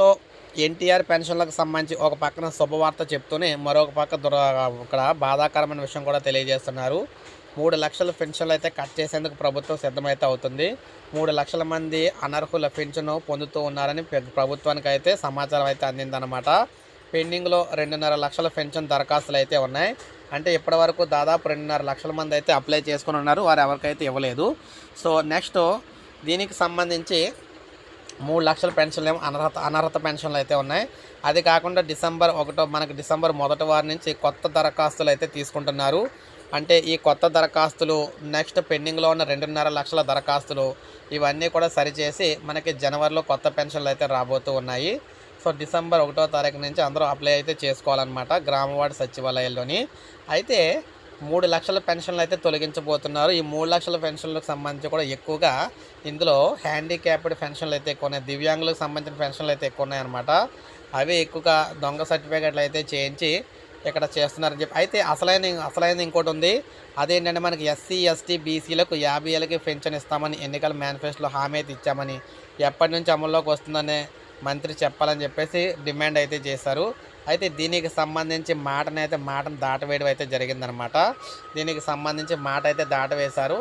రాష్ట్రంలో ఎన్టీఆర్ పెన్షన్లకు సంబంధించి ఒక పక్కన శుభవార్త చెప్తూనే మరొక పక్క దుర ఇక్కడ బాధాకరమైన విషయం కూడా తెలియజేస్తున్నారు. మూడు లక్షల పెన్షన్లు అయితే కట్ చేసేందుకు ప్రభుత్వం సిద్ధమైతే అవుతుంది. మూడు లక్షల మంది అనర్హుల పెన్షన్ పొందుతూ ఉన్నారని ప్రభుత్వానికి అయితే సమాచారం అయితే అందిందనమాట పెండింగ్లో రెండున్నర లక్షల పెన్షన్ దరఖాస్తులు అయితే ఉన్నాయి. అంటే ఇప్పటివరకు దాదాపు రెండున్నర లక్షల మంది అయితే అప్లై చేసుకుని ఉన్నారు. వారు ఎవరికైతే ఇవ్వలేదు. సో నెక్స్ట్ దీనికి సంబంధించి మూడు లక్షల పెన్షన్లు ఏమో అనర్హత అనర్హత పెన్షన్లు అయితే ఉన్నాయి. అది కాకుండా డిసెంబర్ ఒకటో మనకి డిసెంబర్ మొదటి వారి నుంచి కొత్త దరఖాస్తులు అయితే తీసుకుంటున్నారు. అంటే ఈ కొత్త దరఖాస్తులు నెక్స్ట్ పెండింగ్లో ఉన్న రెండున్నర లక్షల దరఖాస్తులు ఇవన్నీ కూడా సరిచేసి మనకి జనవరిలో కొత్త పెన్షన్లు అయితే రాబోతూ ఉన్నాయి. సో డిసెంబర్ ఒకటో తారీఖు నుంచి అందరూ అప్లై అయితే చేసుకోవాలన్నమాట గ్రామవార్డు సచివాలయాల్లోని. అయితే మూడు లక్షల పెన్షన్లు అయితే తొలగించబోతున్నారు. ఈ మూడు లక్షల పెన్షన్లకు సంబంధించి కూడా ఎక్కువగా ఇందులో హ్యాండిక్యాప్డ్ పెన్షన్లు అయితే ఎక్కువ ఉన్నాయి. దివ్యాంగులకు సంబంధించిన పెన్షన్లు అయితే ఎక్కువ ఉన్నాయన్నమాట. అవి ఎక్కువగా దొంగ సర్టిఫికేట్లు అయితే చేయించి ఇక్కడ చేస్తున్నారని చెప్పి. అయితే అసలైన అసలైన ఇంకోటి ఉంది. అదేంటంటే మనకి ఎస్సీ ఎస్టీ బీసీలకు యాభై ఏళ్ళకి పెన్షన్ ఇస్తామని ఎన్నికల మేనిఫెస్టోలో హామీ అయితే ఇచ్చామని ఎప్పటి నుంచి అమల్లోకి వస్తుందనే మంత్రి చెప్పాలని చెప్పేసి డిమాండ్ అయితే చేశారు. అయితే దీనికి సంబంధించి మాటనైతే అయితే మాటను దాటవేయడం అయితే జరిగిందనమాట. దీనికి సంబంధించి మాట అయితే దాటవేశారు.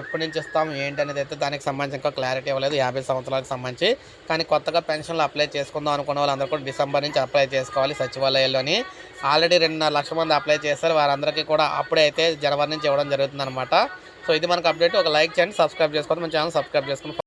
ఎప్పటి నుంచి ఇస్తాం ఏంటనేది అయితే దానికి సంబంధించి ఇంకా క్లారిటీ ఇవ్వలేదు. యాభై సంవత్సరాలకు సంబంధించి. కానీ కొత్తగా పెన్షన్లు అప్లై చేసుకుందాం అనుకున్న వాళ్ళందరూ కూడా డిసెంబర్ నుంచి అప్లై చేసుకోవాలి సచివాలయాల్లోని. ఆల్రెడీ రెండున్నర లక్షల మంది అప్లై చేస్తారు వారందరికీ కూడా అప్పుడే అయితే జనవరి నుంచి ఇవ్వడం జరుగుతుందన్నమాట సో ఇది మనకు అప్డేట్. ఒక లైక్ చేయండి సబ్స్క్రైబ్ చేసుకోండి. మన ఛానల్ సబ్స్క్రైబ్ చేసుకుని